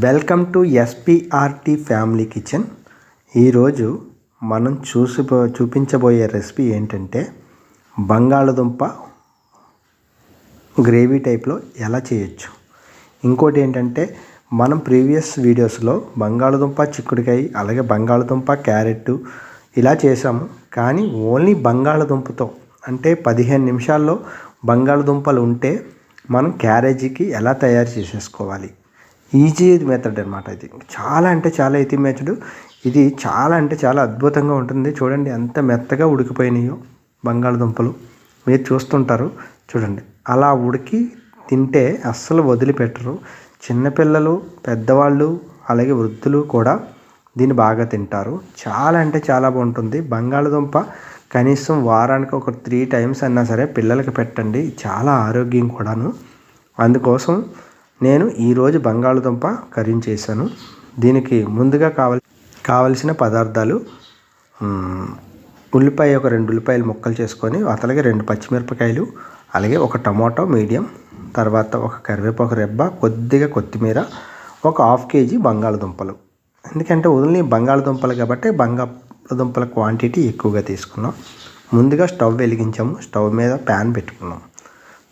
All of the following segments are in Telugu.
Welcome to SPRT family kitchen. ఈరోజు మనం చూసి చూపించబోయే రెసిపీ ఏంటంటే బంగాళదుంప గ్రేవీ టైప్లో ఎలా చేయొచ్చు. ఇంకోటి ఏంటంటే మనం ప్రీవియస్ వీడియోస్లో బంగాళదుంప చిక్కుడుకాయ అలాగే బంగాళదుంప క్యారెట్ ఇలా చేసాము. కానీ ఓన్లీ బంగాళదుంపతో అంటే పదిహేను నిమిషాల్లో బంగాళదుంపలు ఉంటే మనం క్యారేజీకి ఎలా తయారు చేసేసుకోవాలి. ఈజీ మెథడ్ అనమాట ఇది. చాలా అంటే చాలా ఈజీ మెథడ్ ఇది చాలా అంటే చాలా అద్భుతంగా ఉంటుంది. చూడండి ఎంత మెత్తగా ఉడికిపోయినాయో బంగాళదుంపలు. మీరు చూస్తుంటారు. చూడండి. అలా ఉడికి తింటే అస్సలు వదిలిపెట్టరు. చిన్నపిల్లలు పెద్దవాళ్ళు అలాగే వృద్ధులు కూడా దీన్ని బాగా తింటారు. చాలా అంటే చాలా బాగుంటుంది. బంగాళదుంప కనీసం వారానికి ఒక త్రీ టైమ్స్ అన్నా సరే పిల్లలకి పెట్టండి. చాలా ఆరోగ్యం కూడాను. అందుకోసం నేను ఈరోజు బంగాళదుంప కర్రీ చేశాను. దీనికి ముందుగా కావల్ కావలసిన పదార్థాలు ఉల్లిపాయ ఒక రెండు ఉల్లిపాయలు ముక్కలు చేసుకొని అతలగే రెండు పచ్చిమిరపకాయలు అలాగే ఒక టమాటో మీడియం తర్వాత ఒక కరివేపాకు రెబ్బ కొద్దిగా కొత్తిమీర ఒక హాఫ్ కేజీ బంగాళదుంపలు. ఎందుకంటే ఓన్లీ బంగాళదుంపలు కాబట్టి బంగాళదుంపల క్వాంటిటీ ఎక్కువగా తీసుకున్నాం. ముందుగా స్టవ్ వెలిగించాము. స్టవ్ మీద ప్యాన్ పెట్టుకున్నాం.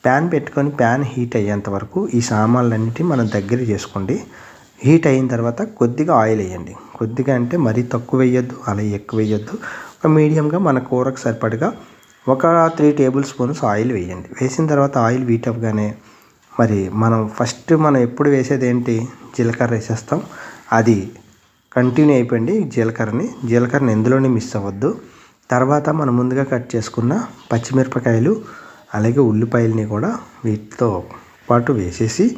ప్యాన్ పెట్టుకొని ప్యాన్ హీట్ అయ్యేంత వరకు ఈ సామాన్లన్నిటి మనం దగ్గర చేసుకోండి. హీట్ అయిన తర్వాత కొద్దిగా ఆయిల్ వేయండి. కొద్దిగా అంటే మరీ తక్కువ వేయొద్దు అలా ఎక్కువ వేయొద్దు. ఒక మీడియంగా మన కూరకు సరిపడగా ఒక త్రీ టేబుల్ స్పూన్స్ ఆయిల్ వేయండి. వేసిన తర్వాత ఆయిల్ వీట్ అవ్వగానే మరి మనం ఫస్ట్ మనం ఎప్పుడు వేసేది ఏంటి? జీలకర్ర వేసేస్తాం. అది కంటిన్యూ అయిపోయింది జీలకర్రని. జీలకర్రని ఎందులోనే మిస్ అవ్వద్దు. తర్వాత మనం ముందుగా కట్ చేసుకున్న పచ్చిమిరపకాయలు అలాగే ఉల్లిపాయలని కూడా వీటితో పాటు వేసేసి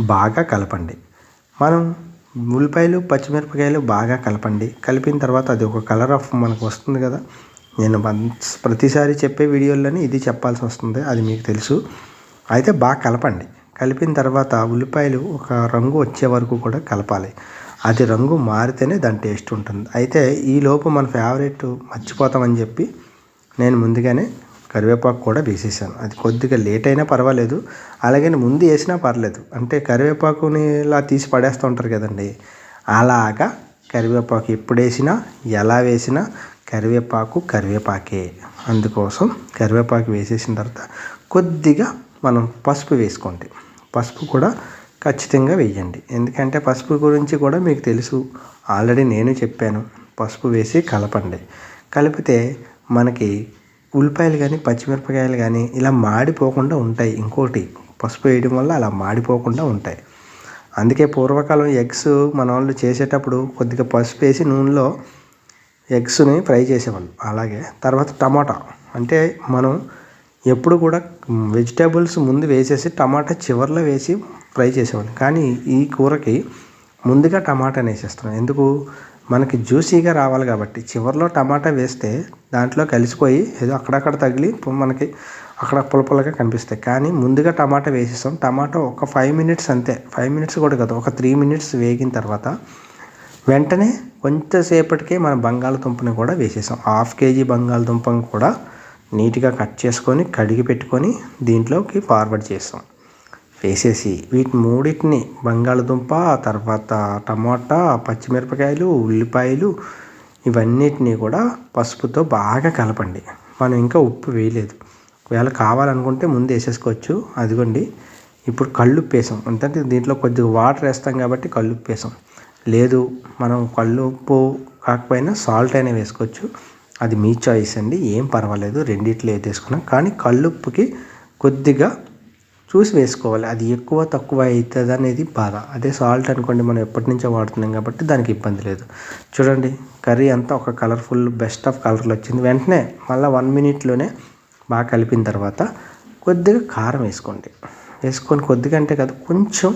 బాగా కలపండి. మనం ఉల్లిపాయలు పచ్చిమిరపకాయలు బాగా కలపండి. కలిపిన తర్వాత అది ఒక కలర్ ఆఫ్ మనకు వస్తుంది కదా. నేను ప్రతిసారి చెప్పే వీడియోలోనే ఇది చెప్పాల్సి వస్తుంది అది మీకు తెలుసు. అయితే బాగా కలపండి. కలిపిన తర్వాత ఉల్లిపాయలు ఒక రంగు వచ్చే వరకు కూడా కలపాలి. అది రంగు మారితేనే దాని టేస్ట్ ఉంటుంది. అయితే ఈ లోపు మన ఫేవరెట్ మర్చిపోతామని చెప్పి నేను ముందుగానే కరివేపాకు కూడా వేసేసాను. అది కొద్దిగా లేట్ అయినా పర్వాలేదు. అలాగే ముందు వేసినా పర్లేదు. అంటే కరివేపాకుని ఇలా తీసి పడేస్తూ ఉంటారు కదండి. అలాగా కరివేపాకు ఎప్పుడు వేసినా ఎలా వేసినా కరివేపాకు కరివేపాకే. అందుకోసం కరివేపాకు వేసేసిన తర్వాత కొద్దిగా మనం పసుపు వేసుకోండి. పసుపు కూడా ఖచ్చితంగా వేయండి. ఎందుకంటే పసుపు గురించి కూడా మీకు తెలుసు. ఆల్రెడీ నేను చెప్పాను. పసుపు వేసి కలపండి. కలిపితే మనకి ఉల్లిపాయలు కానీ పచ్చిమిరపకాయలు కానీ ఇలా మాడిపోకుండా ఉంటాయి. ఇంకోటి పసుపు వేయడం వల్ల అలా మాడిపోకుండా ఉంటాయి. అందుకే పూర్వకాలం ఎగ్స్ మన వాళ్ళు చేసేటప్పుడు కొద్దిగా పసుపు వేసి నూనెలో ఎగ్స్ని ఫ్రై చేసేవాళ్ళు. అలాగే తర్వాత టమాటా. అంటే మనం ఎప్పుడు కూడా వెజిటేబుల్స్ ముందు వేసేసి టమాటా చివర్లో వేసి ఫ్రై చేసేవాళ్ళం. కానీ ఈ కూరకి ముందుగా టమాటా వేసేస్తున్నాం. ఎందుకు? మనకి జ్యూసీగా రావాలి కాబట్టి చివర్లో టమాటా వేస్తే దాంట్లో కలిసిపోయి ఏదో అక్కడక్కడ తగిలి మనకి అక్కడ పులపులగా కనిపిస్తాయి. కానీ ముందుగా టమాటా వేసేస్తాం టమాటా ఒక ఫైవ్ మినిట్స్ అంతే. ఫైవ్ మినిట్స్ కూడా కాదు. ఒక త్రీ మినిట్స్ వేగిన తర్వాత వెంటనే కొంచెంసేపటికే మన బంగాళదుంపని కూడా వేసేసాం. హాఫ్ కేజీ బంగాళదుంపని కూడా నీట్గా కట్ చేసుకొని కడిగి పెట్టుకొని దీంట్లోకి ఫార్వర్డ్ చేస్తాం వేసేసి వీటి మూడింటిని బంగాళదుంప తర్వాత టమాటా పచ్చిమిరపకాయలు ఉల్లిపాయలు ఇవన్నిటిని కూడా పసుపుతో బాగా కలపండి. మనం ఇంకా ఉప్పు వేయలేదు. ఒకవేళ కావాలనుకుంటే ముందు వేసేసుకోవచ్చు. అదిగోండి. ఇప్పుడు కళ్ళుప్పు వేసాం. ఎందుకంటే దీంట్లో కొద్దిగా వాటర్ వేస్తాం కాబట్టి కళ్ళుప్పు వేసాం. లేదు మనం కళ్ళుప్పు కాకపోయినా సాల్ట్ అయినా వేసుకోవచ్చు. అది మీ చాయిస్ అండి. ఏం పర్వాలేదు. రెండిట్లో వేసుకున్నాం కానీ కళ్ళుప్పుకి కొద్దిగా చూసి వేసుకోవాలి. అది ఎక్కువ తక్కువ అవుతుంది అనేది బాధ. అదే సాల్ట్ అనుకోండి మనం ఎప్పటి నుంచో వాడుతున్నాం కాబట్టి దానికి ఇబ్బంది లేదు. చూడండి కర్రీ అంతా ఒక కలర్ఫుల్ బెస్ట్ ఆఫ్ కలర్లో వచ్చింది. వెంటనే మళ్ళీ వన్ మినిట్లోనే బాగా కలిపిన తర్వాత కొద్దిగా కారం వేసుకోండి. వేసుకొని కొద్దిగా అంటే కాదు కొంచెం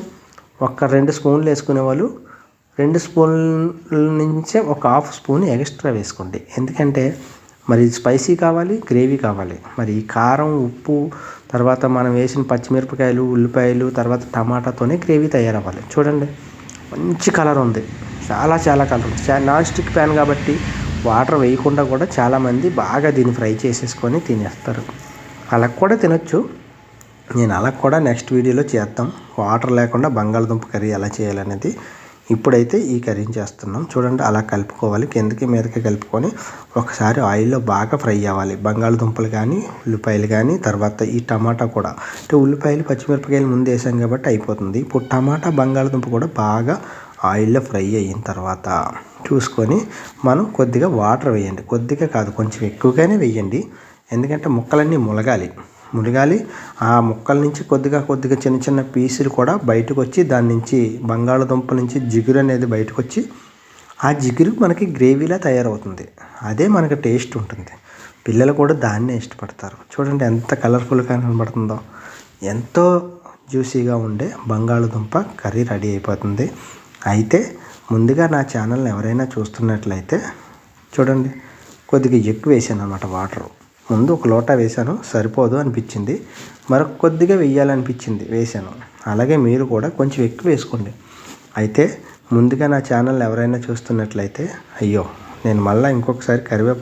ఒక రెండు స్పూన్లు వేసుకునే వాళ్ళు రెండు స్పూన్ల నుంచే ఒక హాఫ్ స్పూన్ ఎక్స్ట్రా వేసుకోండి. ఎందుకంటే మరి స్పైసీ కావాలి గ్రేవీ కావాలి. మరి ఈ కారం ఉప్పు తర్వాత మనం వేసిన పచ్చిమిరపకాయలు ఉల్లిపాయలు తర్వాత టమాటాతోనే గ్రేవీ తయారవ్వాలి. చూడండి మంచి కలర్ ఉంది. చాలా చాలా కలర్ ఉంది. నాన్ స్టిక్ ప్యాన్ కాబట్టి వాటర్ వేయకుండా కూడా చాలామంది బాగా దీన్ని ఫ్రై చేసేసుకొని తినేస్తారు. అలా కూడా తినొచ్చు. నేను అలా కూడా నెక్స్ట్ వీడియోలో చేద్దాం. వాటర్ లేకుండా బంగాళదుంప కర్రీ ఎలా చేయాలనేది ఇప్పుడైతే ఈ కర్రీని చేస్తున్నాం. చూడండి అలా కలుపుకోవాలి. కిందకి మీదకి కలుపుకొని ఒకసారి ఆయిల్లో బాగా ఫ్రై అవ్వాలి. బంగాళదుంపలు కానీ ఉల్లిపాయలు కానీ తర్వాత ఈ టమాటా కూడా. అంటే ఉల్లిపాయలు పచ్చిమిరపకాయలు ముందు వేసాం కాబట్టి అయిపోతుంది. ఇప్పుడు టమాటా బంగాళదుంప కూడా బాగా ఆయిల్లో ఫ్రై అయిన తర్వాత చూసుకొని మనం కొద్దిగా వాటర్ వేయండి. కొద్దిగా కాదు కొంచెం ఎక్కువగానే వేయండి. ఎందుకంటే ముక్కలన్నీ ములగాలి. మునిగాలి. ఆ ముక్కల నుంచి కొద్దిగా కొద్దిగా చిన్న చిన్న పీసులు కూడా బయటకు వచ్చి దాని నుంచి బంగాళదుంప నుంచి జిగురు అనేది బయటకు వచ్చి ఆ జిగురు మనకి గ్రేవీలా తయారవుతుంది. అదే మనకి టేస్ట్ ఉంటుంది. పిల్లలు కూడా దాన్నే ఇష్టపడతారు. చూడండి ఎంత కలర్ఫుల్గా కనబడుతుందో. ఎంతో జ్యూసీగా ఉండే బంగాళదుంప కర్రీ రెడీ అయిపోతుంది. అయితే ముందుగా నా ఛానల్ని ఎవరైనా చూస్తున్నట్లయితే చూడండి కొద్దిగా ఎక్కువ వేసాను అనమాట వాటర్. ముందు ఒక లోటా వేశాను. సరిపోదు అనిపించింది. మరొక కొద్దిగా వేయాలనిపించింది వేశాను. అలాగే మీరు కూడా కొంచెం ఎక్కువ వేసుకోండి. అయితే ముందుగా నా ఛానల్ ఎవరైనా చూస్తున్నట్లయితే అయ్యో నేను మళ్ళీ ఇంకొకసారి కరివే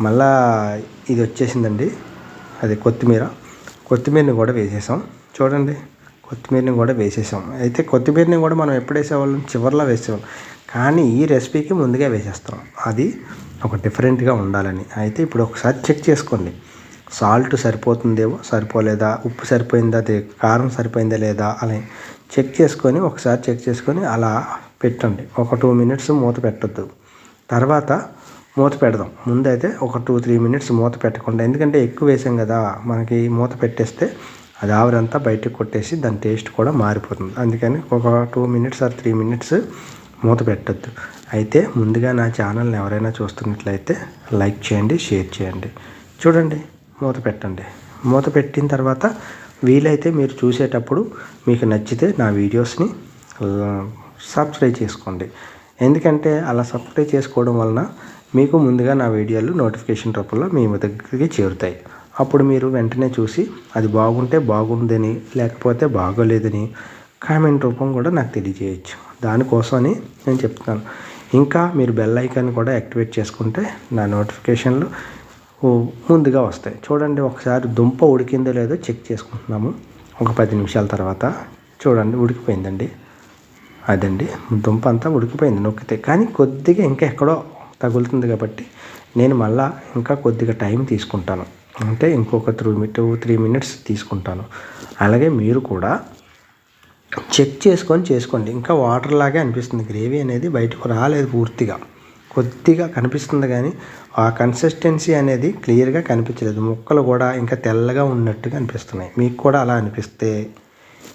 మళ్ళా ఇది వచ్చేసిందండి. అది కొత్తిమీర. కొత్తిమీరని కూడా వేసేసాం. చూడండి. కొత్తిమీరని కూడా వేసేసాం. అయితే కొత్తిమీరని కూడా మనం ఎప్పుడు వేసేవాళ్ళం? చివరిలో వేసేవాళ్ళం. కానీ ఈ రెసిపీకి ముందుగా వేసేస్తాం. అది ఒక డిఫరెంట్గా ఉండాలని. అయితే ఇప్పుడు ఒకసారి చెక్ చేసుకోండి. సాల్ట్ సరిపోతుందేమో సరిపోలేదా ఉప్పు సరిపోయిందా కారం సరిపోయిందా లేదా అని చెక్ చేసుకొని ఒకసారి చెక్ చేసుకొని అలా పెట్టండి. ఒక టూ మినిట్స్ మూత పెట్టద్దు. తర్వాత మూత పెడదాం. ముందైతే ఒక టూ త్రీ మినిట్స్ మూత పెట్టకుండా ఎందుకంటే ఎక్కువ వేసాం కదా మనకి మూత పెట్టేస్తే అది ఆవిరంతా బయటకు కొట్టేసి దాని టేస్ట్ కూడా మారిపోతుంది. అందుకని ఒక two minutes or three minutes మూత పెట్టద్దు. అయితే ముందుగా నా ఛానల్ని ఎవరైనా చూస్తున్నట్లయితే లైక్ చేయండి షేర్ చేయండి. చూడండి మూత పెట్టండి. మూత పెట్టిన తర్వాత వీలైతే మీరు చూసేటప్పుడు మీకు నచ్చితే నా వీడియోస్ని సబ్స్క్రైబ్ చేసుకోండి. ఎందుకంటే అలా సబ్స్క్రైబ్ చేసుకోవడం వలన మీకు ముందుగా నా వీడియోలు నోటిఫికేషన్ రూపంలో మీ దగ్గరికి చేరుతాయి. అప్పుడు మీరు వెంటనే చూసి అది బాగుంటే బాగుందని లేకపోతే బాగోలేదని కామెంట్ రూపం కూడా నాకు తెలియజేయచ్చు. దానికోసమని నేను చెప్తున్నాను. ఇంకా మీరు బెల్ ఐకాన్ కూడా యాక్టివేట్ చేసుకుంటే నా నోటిఫికేషన్లు ముందుగా వస్తాయి. చూడండి ఒకసారి దుంప ఉడికిందో లేదో చెక్ చేసుకుంటున్నాము. ఒక పది నిమిషాల తర్వాత చూడండి ఉడికిపోయిందండి. అదండి దుంప అంతా ఉడికిపోయింది నొక్కితే. కానీ కొద్దిగా ఇంకా ఎక్కడో తగులుతుంది కాబట్టి నేను మళ్ళా ఇంకా కొద్దిగా టైం తీసుకుంటాను. అంటే ఇంకొక త్రీ టూ త్రీ మినిట్స్ తీసుకుంటాను. అలాగే మీరు కూడా చెక్ చేసుకొని చేసుకోండి. ఇంకా వాటర్ లాగే అనిపిస్తుంది. గ్రేవీ అనేది బయటకు రాలేదు పూర్తిగా. కొద్దిగా కనిపిస్తుంది కానీ ఆ కన్సిస్టెన్సీ అనేది క్లియర్గా కనిపించలేదు. ముక్కలు కూడా ఇంకా తెల్లగా ఉన్నట్టుగా అనిపిస్తున్నాయి. మీకు కూడా అలా అనిపిస్తే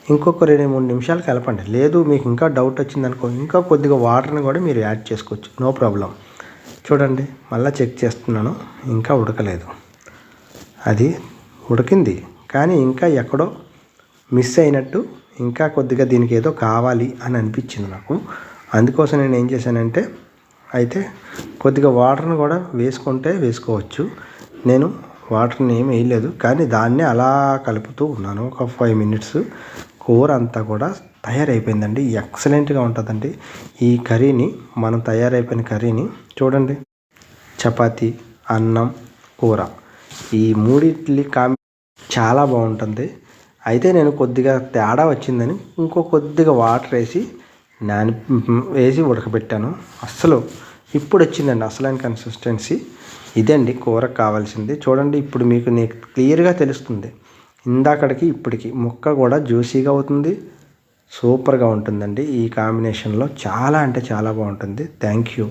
ఇంకొక రెండు మూడు నిమిషాలు కలపండి. లేదు మీకు ఇంకా డౌట్ వచ్చిందనుకో ఇంకా కొద్దిగా వాటర్ని కూడా మీరు యాడ్ చేసుకోవచ్చు. నో ప్రాబ్లం చూడండి మళ్ళీ చెక్ చేస్తున్నాను. ఇంకా ఉడకలేదు. అది ఉడికింది. కానీ ఇంకా ఎక్కడో మిస్ అయినట్టు ఇంకా కొద్దిగా దీనికి ఏదో కావాలి అని అనిపించింది నాకు. అందుకోసం నేను ఏం చేశానంటే అయితే కొద్దిగా వాటర్ని కూడా వేసుకుంటే వేసుకోవచ్చు. నేను వాటర్ని ఏమి వేయలేదు కానీ దాన్నే అలా కలుపుతూ ఉన్నాను. ఒక ఫైవ్ మినిట్స్ కూర అంతా కూడా తయారైపోయిందండి. ఎక్సలెంట్గా ఉంటుందండి ఈ కర్రీని. మనం తయారైపోయిన కర్రీని చూడండి. చపాతి అన్నం కూర. ఈ మూడిట్లి కాంబి చాలా బాగుంటుంది. అయితే నేను కొద్దిగా తేడా వచ్చిందని ఇంకో కొద్దిగా వాటర్ వేసి నాని వేసి ఉడకబెట్టాను. అస్సలు ఇప్పుడు వచ్చిందండి అసలైన కన్సిస్టెన్సీ ఇదండి కూరకు కావాల్సింది. చూడండి ఇప్పుడు మీకు నీకు క్లియర్గా తెలుస్తుంది. ఇందాకడికి ఇప్పటికి ముక్క కూడా జ్యూసీగా అవుతుంది. సూపర్గా ఉంటుందండి. ఈ కాంబినేషన్లో చాలా అంటే చాలా బాగుంటుంది. Thank you.